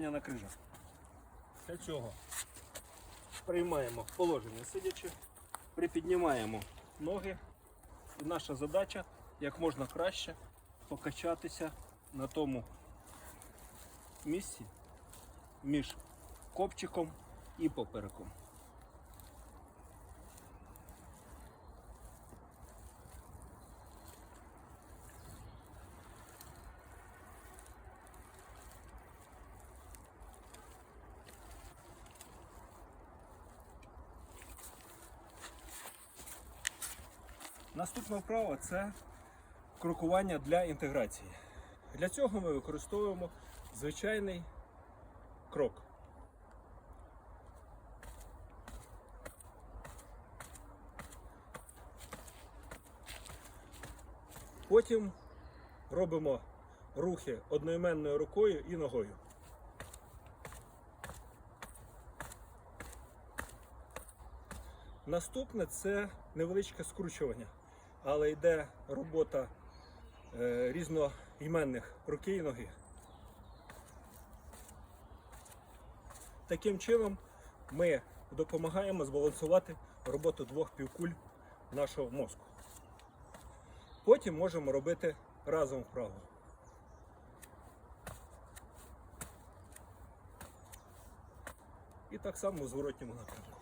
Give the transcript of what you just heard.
на крижах. Для цього приймаємо положення сидячи, припіднімаємо ноги. І наша задача як можна краще покачатися на тому місці між копчиком і попереком. Наступна вправа це крокування для інтеграції. Для цього ми використовуємо звичайний крок. Потім робимо рухи одноіменною рукою і ногою. Наступне це невеличке скручування, але йде робота е, різноіменних руки і ноги. Таким чином ми допомагаємо збалансувати роботу двох півкуль нашого мозку. Потім можемо робити разом вправо. І так само у зворотньому напрямку.